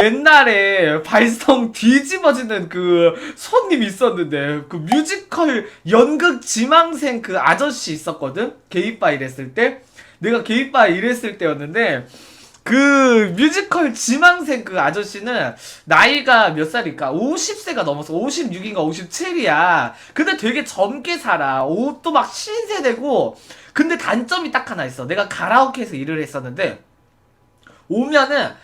옛날에 발성 뒤집어지는 그 손님 있었는데 그 뮤지컬 연극 지망생 그 아저씨 있었거든 게이바 일했을 때 내가 게이바 일했을 때였는데 그 뮤지컬 지망생 그 아저씨는 나이가 몇 살일까? 50세가 넘어서 56인가 57이야. 근데 되게 젊게 살아. 옷도 막 신세대고. 근데 단점이 딱 하나 있어. 내가 가라오케에서 일을 했었는데 오면은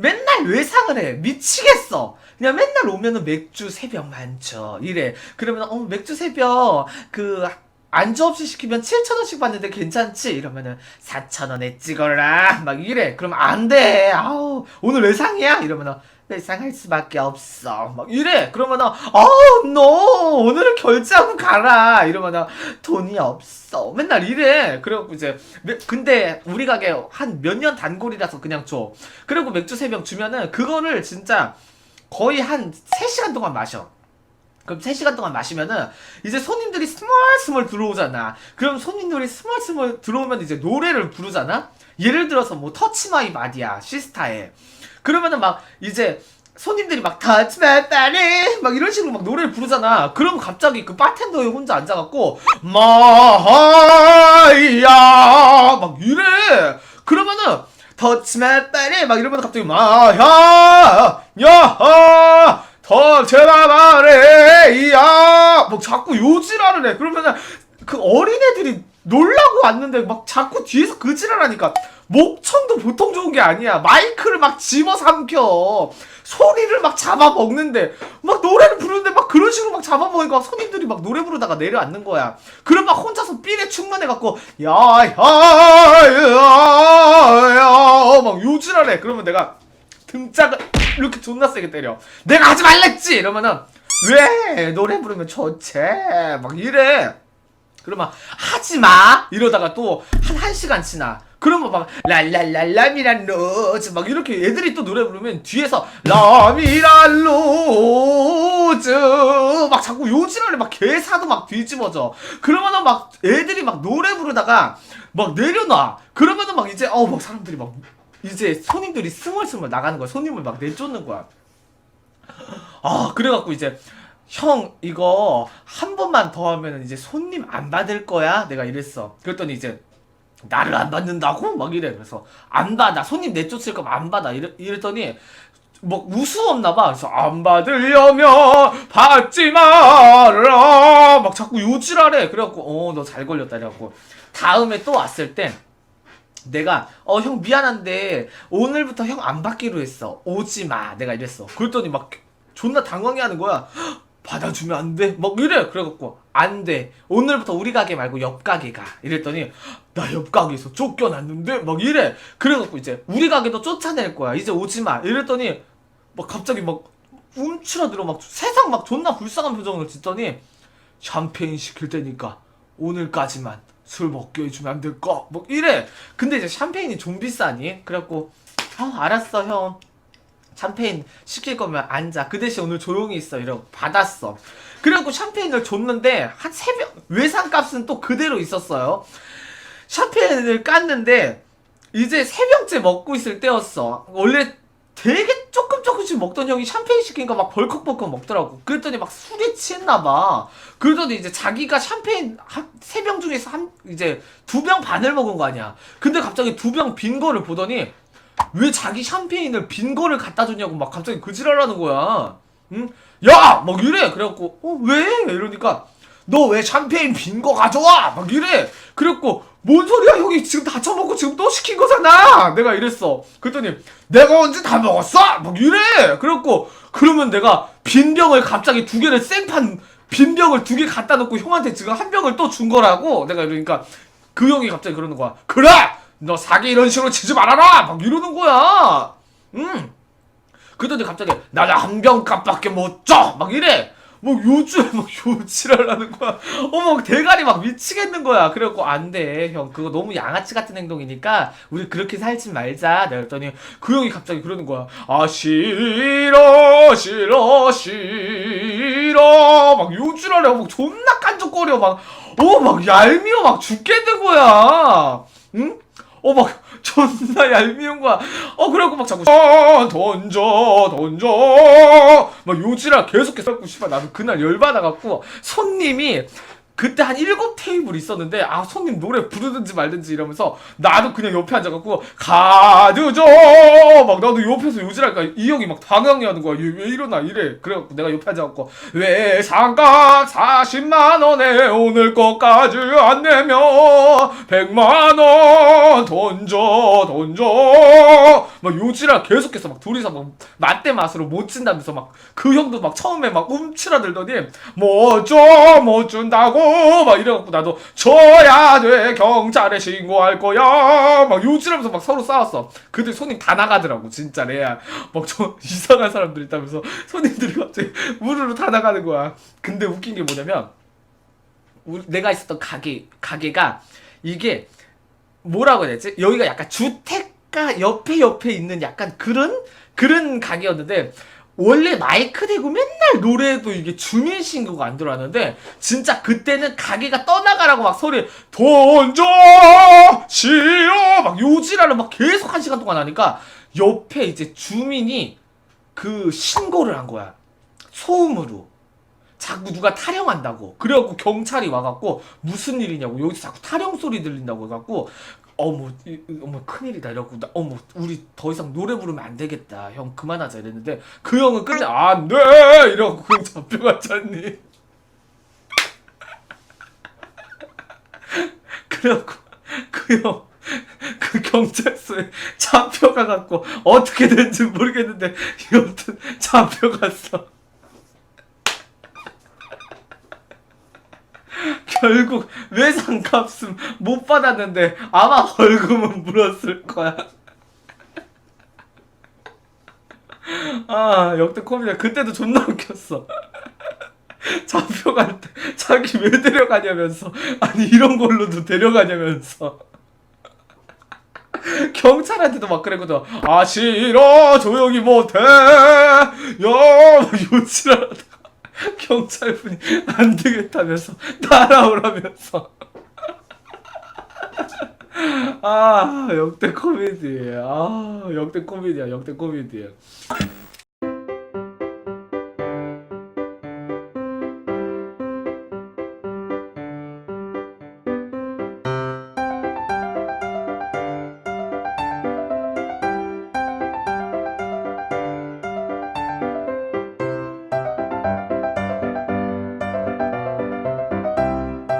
맨날 외상을 해. 미치겠어. 그냥 맨날 오면은 맥주 세병 많죠. 이래. 그러면 어 맥주 세병 그 안주 없이 시키면 7,000원씩 받는데 괜찮지? 이러면은 4,000원에 찍어라. 막 이래. 그러면 안 돼. 아우, 오늘 외상이야? 이러면은 외상할 수밖에 없어. 막 이래. 그러면은 아우, 너 오늘은 결제하고 가라. 이러면은 돈이 없어. 맨날 이래. 그래갖고 이제 매- 근데 우리 가게 한 몇 년 단골이라서 그냥 줘. 그리고 맥주 세 병 주면은 그거를 진짜 거의 한 3시간 동안 마셔. 그럼 3시간 동안 마시면은 이제 손님들이 스멀스멀 들어오잖아. 그럼 손님들이 스멀스멀 들어오면 이제 노래를 부르잖아. 예를 들어서 뭐 터치 마이 바디야 시스타에. 그러면은 막 이제 손님들이 막 터치 마이 바디 막 이런 식으로 막 노래를 부르잖아. 그럼 갑자기 그 바텐더에 혼자 앉아갖고 마하야 막 이래. 그러면은 터치 마이 바디 막 이러면 갑자기 마야 야하 마이 바디야 뭐 자꾸 요지랄을 해. 그러면은 그 어린애들이 놀라고 왔는데 막 자꾸 뒤에서 그 지랄하니까 목청도 보통 좋은 게 아니야. 마이크를 막 집어삼켜. 소리를 막 잡아먹는데 막 노래를 부르는데 막 그런 식으로 막 잡아먹으니까 손님들이 막 노래 부르다가 내려앉는 거야. 그럼 막 혼자서 삘에 충만해갖고 야야야야 막 요지랄해. 그러면 내가 등짝을 이렇게 존나 세게 때려. 내가 하지 말랬지 이러면은 왜 노래 부르면 좋지 막 이래. 그러면 하지 마 이러다가 또 한 한 시간 지나. 그러면 막 랄랄랄라미란 로즈 막 이렇게 애들이 또 노래 부르면 뒤에서 라미란 로즈 막 자꾸 요지랄에 막 개사도 막 뒤집어져. 그러면은 막 애들이 막 노래 부르다가 막 내려놔. 그러면은 막 이제 어막 사람들이 막 이제 손님들이 스멀스멀 나가는 거야. 손님을 막 내쫓는 거야. 아 그래갖고 이제 형 이거 한 번만 더 하면은 이제 손님 안 받을 거야? 내가 이랬어. 그랬더니 이제 나를 안 받는다고? 막 이래. 그래서 안 받아. 손님 내쫓을 거면 안 받아. 이랬, 이랬더니 뭐 우스웠나 봐. 그래서 안 받으려면 받지 마라. 막 자꾸 요지랄해. 그래갖고 어 너 잘 걸렸다. 이래갖고 다음에 또 왔을 때 내가 어 형 미안한데 오늘부터 형 안 받기로 했어. 오지 마. 내가 이랬어. 그랬더니 막 존나 당황해하는 거야 받아주면 안 돼? 막 이래. 그래갖고 안 돼. 오늘부터 우리 가게 말고 옆 가게 가. 이랬더니 나 옆 가게에서 쫓겨났는데. 막 이래. 그래갖고 이제 우리 가게도 쫓아낼 거야. 이제 오지 마. 이랬더니 막 갑자기 막 움츠러들어 막 세상 막 존나 불쌍한 표정을 짓더니 샴페인 시킬 테니까 오늘까지만 술 먹게 해주면 안 될까? 뭐 이래. 근데 이제 샴페인이 좀 비싸니? 그래갖고 어 알았어 형. 샴페인 시킬 거면 앉아. 그 대신 오늘 조용히 있어. 이러고 받았어. 그래갖고 샴페인을 줬는데 한 새벽 외상값은 또 그대로 있었어요. 샴페인을 깠는데 이제 세 병째 먹고 있을 때였어. 원래 되게 조금 조금씩 먹던 형이 샴페인 시키니까 막 벌컥벌컥 먹더라고. 그랬더니 막 술에 취했나 봐. 그러더니 이제 자기가 샴페인 세 병 중에서 한 이제 두 병 반을 먹은 거 아니야. 근데 갑자기 두 병 빈 거를 보더니 왜 자기 샴페인을 빈 거를 갖다 주냐고 막 갑자기 그 지랄하는 거야. 응? 야! 막 이래. 그래갖고 어 왜? 이러니까 너 왜 샴페인 빈 거 가져와? 막 이래. 그래갖고 뭔 소리야 형이 지금 다 처먹고 지금 또 시킨 거잖아. 내가 이랬어. 그랬더니 내가 언제 다 먹었어? 막 이래. 그래갖고 그러면 내가 빈 병을 갑자기 두 개를 생판 빈 병을 두 개 갖다 놓고 형한테 지금 한 병을 또 준 거라고. 내가 이러니까 그 형이 갑자기 그러는 거야. 그래! 너 사기 이런 식으로 치지 말아라! 막 이러는 거야. 응. 그러더니 갑자기 나는 한 병 값밖에 못 줘! 막 이래! 뭐 요즘 막 요지랄하는 거야. 어머 대가리 막 미치겠는 거야. 그래갖고 안 돼. 형 그거 너무 양아치 같은 행동이니까 우리 그렇게 살지 말자. 내가 그랬더니 그 형이 갑자기 그러는 거야. 아 싫어 싫어 싫어 막 요지랄해. 막 존나 깐족거려 막. 어 막 얄미워 막 죽겠는 거야. 응? 어막 존나 얄미운 거야. 어 그래갖고 막 자꾸 어, 던져 던져. 막 요지라 계속 해갖고 씨발 나도 그날 열받아갖고 손님이 그때 한 일곱 테이블 있었는데 아 손님 노래 부르든지 말든지 이러면서 나도 그냥 옆에 앉아갖고 가드 줘막 나도 옆에서 요지랄까? 이 형이 막 당황해하는 거야. 얘왜 이러나? 이래. 그래갖고 내가 옆에 앉아갖고 왜 상각 40만 원에 오늘 것까지 안 내면 100만 원 던져 던져 막 요지랄 계속해서 막 둘이서 막 맞대 맛으로 못 준다면서 막 그 형도 막 처음에 막 움츠러들더니 뭐줘못 준다고? 막 이래갖고 나도 줘야 돼. 경찰에 신고할 거야. 막 요지라면서 막 서로 싸웠어. 그들 손님 다 나가더라고 진짜 레알. 막저 이상한 사람들 있다면서 손님들이 갑자기 우르르 다 나가는 거야. 근데 웃긴 게 뭐냐면 내가 있었던 가게 가게가 이게 뭐라고 해야 되지? 여기가 약간 주택 가 옆에 옆에 있는 약간 그런 그런 가게였는데 원래 마이크 대고 맨날 노래도 이게 주민 신고가 안 들어왔는데 진짜 그때는 가게가 떠나가라고 막 소리 던져 시어 막 요지라를 막 계속 한 시간 동안 하니까 옆에 이제 주민이 그 신고를 한 거야. 소음으로. 자꾸 누가 타령한다고. 그래갖고 경찰이 와갖고 무슨 일이냐고. 여기서 자꾸 타령 소리 들린다고 해갖고 어머 이- 이- 어머 큰일이다 이러고 나, 어머 우리 더 이상 노래 부르면 안 되겠다. 형 그만하자 이랬는데 그 형은 끝내 안돼! 이러고 그냥 잡혀갔잖니. 그래갖고 그형그 경찰서에 잡혀가갖고 어떻게 된지 모르겠는데 여튼 잡혀갔어 결국 외상값은 못 받았는데 아마 벌금은 물었을 거야. 아 역대 코미디야 그때도 존나 웃겼어. 잡혀갈 때 자기 왜 데려가냐면서. 아니 이런 걸로도 데려가냐면서. 경찰한테도 막 그랬거든. 아 싫어 조용히 못해. 야 요치라다가 경찰분이 안 되겠다면서 따라오라면서. 아 역대 코미디 아 역대 코미디야 역대 코미디